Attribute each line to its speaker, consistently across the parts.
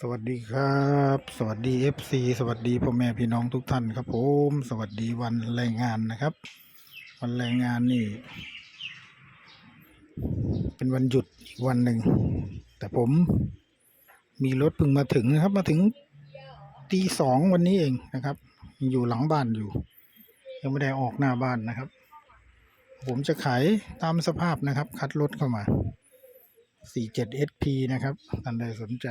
Speaker 1: สวัสดีครับ สวัสดี FC สวัสดีพ่อแม่พี่น้องทุกท่านครับผมสวัสดีวันแรงงานนะครับ วันแรงงานนี่ เป็นวันหยุดอีกวันหนึ่ง แต่ผมมีรถเพิ่งมาถึงนะครับ มาถึงตีสองวันนี้เองนะครับยังอยู่หลังบ้านอยู่ ยังไม่ได้ออกหน้าบ้านนะครับ ผมจะขายตามสภาพนะครับ คัดรถเข้ามา 47 SP นะครับท่านใดสนใจ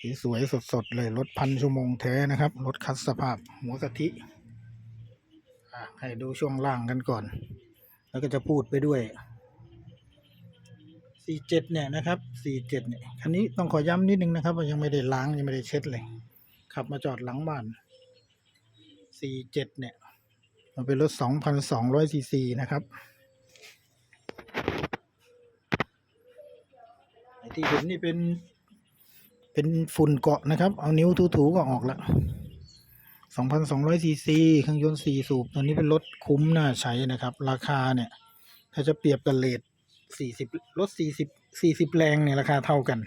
Speaker 1: สีสวยสดๆเลยรถพันชั่วโมงแท้นะครับรถคัดสภาพหัวกะทิให้ดูช่วงล่างกันก่อน แล้วก็จะพูดไปด้วย 47 เนี่ยนะครับ 47 เนี่ย คันนี้ต้องขอย้ำนิดนึงนะครับว่ายังไม่ได้ล้างยังไม่ได้เช็ดเลย ขับมาจอดหลังบ้าน 47 เนี่ย มันเป็นรถ 2,200ซีซีนะครับที่เห็นนี่เป็น เป็นฝุ่นเกาะนะครับ เอานิ้วถูๆก็ออกละ2,200ซีซีเครื่องยนต์4สูบ ตัวนี้เป็นรถคุ้มน่าใช้นะครับ ราคาเนี่ย ถ้าจะเปรียบกับเลท40รถ40 40 แรงเนี่ยราคาเท่ากัน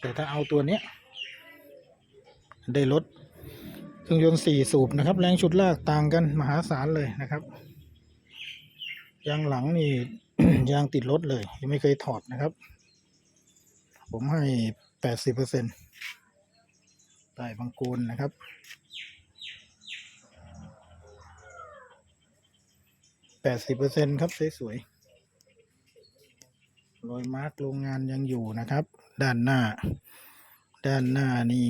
Speaker 1: แต่ถ้าเอาตัวเนี้ยได้รถเครื่องยนต์4สูบนะครับ แรงชุดลากต่างกันมหาศาลเลยนะครับยางหลังนี่ยางติดรถเลย ยังไม่เคยถอดนะครับ ผมให้แปดสิบเปอร์เซ็นต์ใต้บางโกนนะครับ แปดสิบเปอร์เซ็นต์ครับสวยๆรอยมาร์กโรงงานยังอยู่นะครับ ด้านหน้า ด้านหน้านี่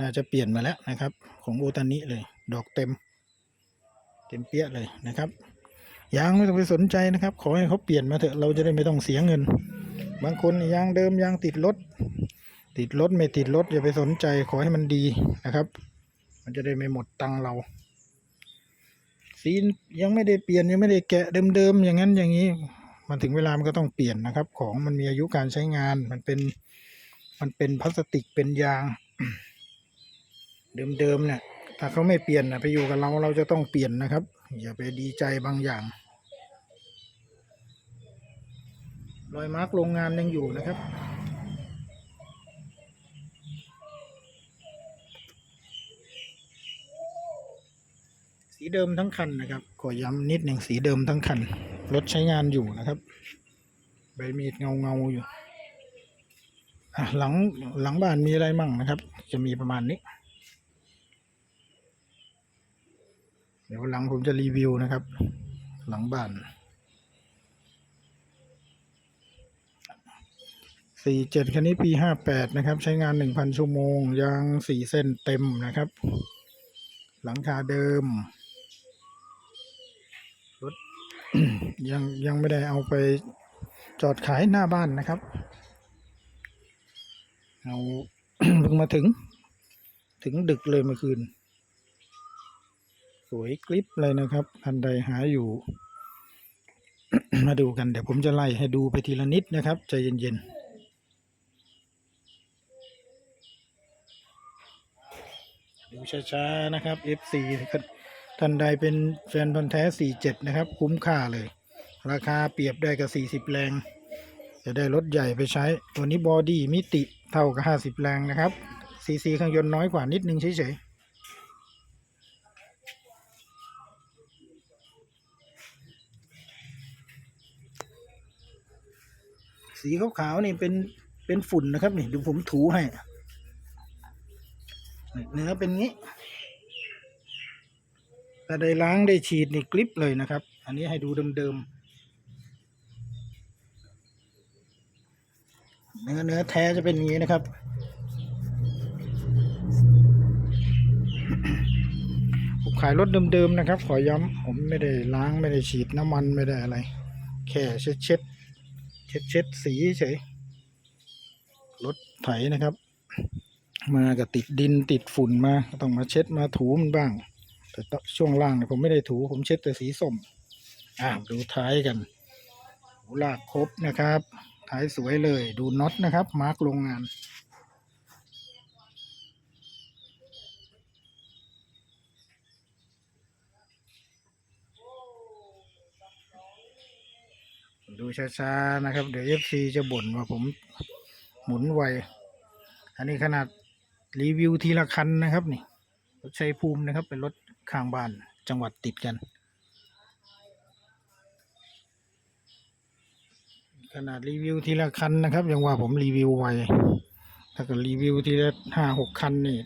Speaker 1: น่าจะเปลี่ยนมาแล้วนะครับ ของโอตานิเลย ดอกเต็ม เต็มเปี้ยเลยนะครับยางไม่ต้องไปสนใจนะครับ ขอให้เขาเปลี่ยนมาเถอะ เราจะได้ไม่ต้องเสียเงิน บางคนยางเดิมยางติดรถ ติดรถไม่ติดรถอย่าไปสนใจขอให้มันดีนะครับ มันจะได้ไม่หมดตังเรา สียังไม่ได้เปลี่ยนยังไม่ได้แกะเดิมๆอย่างนั้นอย่างนี้ มันถึงเวลามันก็ต้องเปลี่ยนนะครับ ของมันมีอายุการใช้งานมันเป็นมันเป็นพลาสติกเป็นยาง เดิมๆเนี่ยถ้าเขาไม่เปลี่ยนนะไปอยู่กับเราเราจะต้องเปลี่ยนนะครับ อย่าไปดีใจบางอย่าง รอยมาร์กโรงงานยังอยู่นะครับ สีเดิมทั้งคันนะครับขอย้ำนิดหนึ่งสีเดิมทั้งคัน รถใช้งานอยู่นะครับ ใบมีดเงาเงาอยู่หลังหลังบ้านมีอะไรมั่งนะครับ จะมีประมาณนี้ เดี๋ยวหลังผมจะรีวิวนะครับ หลังบ้าน สี่เจ็ดคันนี้ปีห้าแปดนะครับ ใช้งานหนึ่งพันชั่วโมง ยางสี่เส้นเต็มนะครับ หลังคาเดิมรถยังยังไม่ได้เอาไปจอดขายหน้าบ้านนะครับ เอาเพิ่งมาถึง ถึงดึกเลยเมื่อคืน สวยกริปเลยนะครับท่านใดหาอยู่ มาดูกันเดี๋ยวผมจะไล่ให้ดูไปทีละนิดนะครับ ใจเย็นๆ ช้าๆนะครับ F4 ท่านใดเป็นแฟนพันธ์แท้ 47 นะครับ คุ้มค่าเลย ราคาเปรียบได้กับ 40 แรง จะได้รถใหญ่ไปใช้ ตัวนี้บอดี้มิติเท่ากับ 50 แรงนะครับซีซีเครื่องยนต์น้อยกว่านิดนึงเฉยๆสีขาวๆนี่เป็นเป็นฝุ่นนะครับนี่ดูผมถูให้ เนื้อเป็นงี้ถ้าได้ล้างได้ฉีดนี่กริปเลยนะครับ อันนี้ให้ดูเดิมๆเนื้อเนื้อแท้จะเป็นงนี้นะครับ ผมขายรถเดิมๆนะครับ ขอย้ำผมไม่ได้ล้างไม่ได้ฉีดน้ำมันไม่ได้อะไร แค่เช็ดเช็ดเช็ดเช็ดสีเฉยรถไถนะครับ มากับติดดินติดฝุ่นมาก็ต้องมาเช็ดมาถูมันบ้าง แต่ช่วงล่างเนี่ยผมไม่ได้ถูผมเช็ดแต่สีส้มอ่าดูท้ายกันหูลากครบนะครับ ท้ายสวยเลยดูน็อตนะครับ มาร์กโรงงานดูช้าๆนะครับ เดี๋ยว FC จะบ่นว่าผมหมุนไว อันนี้ขนาด รีวิวทีละคันนะครับนี่รถชัยภูมินะครับ เป็นรถข้างบ้านจังหวัดติดกัน ขนาดรีวิวทีละคันนะครับยังว่าผมรีวิวไวถ้าเกิดรีวิวทีละห้าหกคันนี่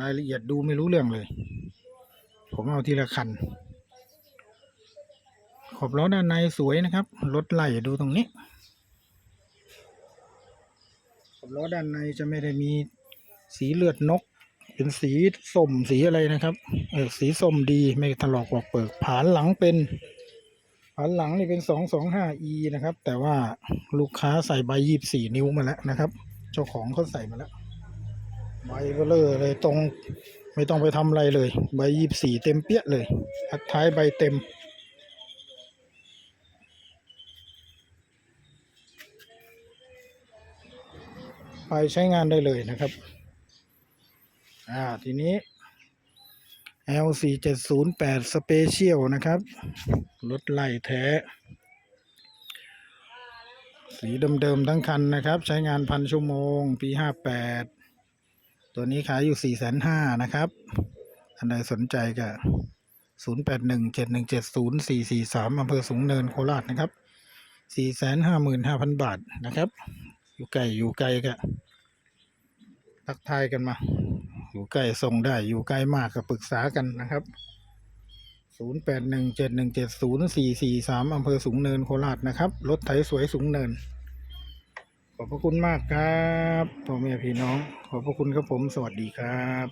Speaker 1: รายละเอียดดูไม่รู้เรื่องเลย ผมเอาทีละคัน ขอบล้อด้านในสวยนะครับ รถไหลดูตรงนี้ ขอบล้อด้านในจะไม่ได้มี สีเลือดนก เป็นสีส้มสีอะไรนะครับ เออสีส้มดีไม่ถลอกปอกเปิกผานหลังเป็น ผานหลังนี่เป็นสองสองห้า e นะครับ แต่ว่าลูกค้าใส่ใบยี่สี่นิ้วมาแล้วนะครับ เจ้าของเขาใส่มาแล้ว ใบเบลอเลยตรงไม่ต้องไปทำอะไรเลย ใบยี่สี่เต็มเปี้ยเลยอัดท้ายใบเต็มไปใช้งานได้เลยนะครับ อ่า ทีนี้ L 4 7 0 8 Special นะครับ รถไล่แท้ สีเดิมๆทั้งคันนะครับ ใช้งานพันชั่วโมง ปี 58 ตัวนี้ขายอยู่ 4 5 0 0 0นะครับ อันใดสนใจก็081 7170 443อำเภอสูงเนินโคราชนะครับ 455,000 บาทนะครับ อยู่ไกลอยู่ไกลก็ทักทายกันมา อยู่ใกล้ส่งได้อยู่ใกล้มากก็ปรึกษากันนะครับ 0817170443อำเภอสูงเนินโคราชนะครับ รถไถสวยสูงเนิน ขอบพระคุณมากครับพ่อแม่พี่น้อง ขอบพระคุณครับผม สวัสดีครับ